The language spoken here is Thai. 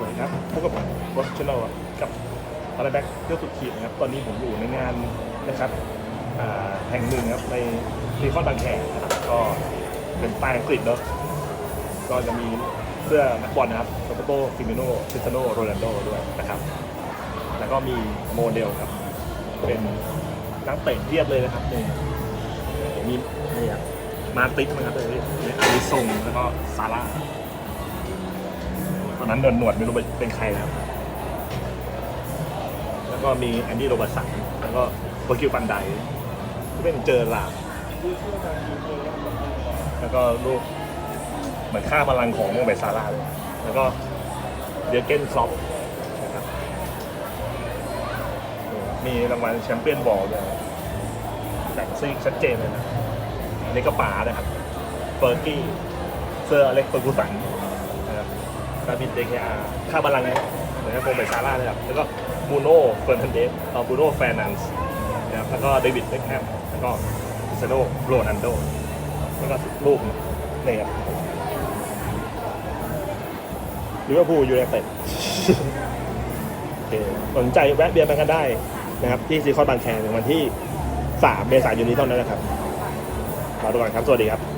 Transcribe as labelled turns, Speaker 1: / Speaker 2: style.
Speaker 1: สวัสดีครับพบกับวอชแนลกับอะไรแบ็กเที่ยวสุดขีดนะครับ ตอนนี้ผมอยู่ในงานนะครับแห่งหนึ่งครับในซีคอนบางแคนะครับก็เป็นป้ายอังกฤษเนอะก็จะมีเสื้อนักบอลนะครับโรเบโตฟิมิโนคริสเตโนโรนัลโดด้วยนะครับ แล้วก็มีโมเดลครับ เป็นนักเตะเทียบเลยนะครับนี่มีนี่ครับมาติสนะครับเลยอาริซงแล้วก็ซาร่า ตอนนั้นเดินหนวดไม่รู้เป็นใครนะครับ แล้วก็มีแอนดี้โรบร์ตสันแล้วก็โปรคิวปันไดที่เป็นเจอร์ลาแล้วก็ลูกเหมือนค่าพลังของเบซาร่าเลยแล้วก็เดียเกนคลอปนะครับมีรางวัลแชมเปี้ยนบอลด้วยแต่งซิกชัดเจนเลยนะอันนี้ก็ป๋านะครับเฟอร์กี้เซอร์อเล็กเฟอร์กูสัน ดาวินเดเคอาค่าบาลังก์นะครับเหมือนกับโกเบซาร่าเลยครับแล้วก็บูโน่เฟอร์นันเดสเอ่อบูโน่แฟร์นันส์นะครับแล้วก็เดวิดเบคแฮมแล้วก็คริสเซโนโรนันโดแล้วก็ลูกนี่ครับลิเวอร์พูลยูไนเต็ดโอสนใจแวะเบียร์มากันได้นะครับ ที่ซีคอนบางแคในวันที่ 3 เมษายนนี้เท่านั้นนะครับลาไปก่อนครับ สวัสดีครับ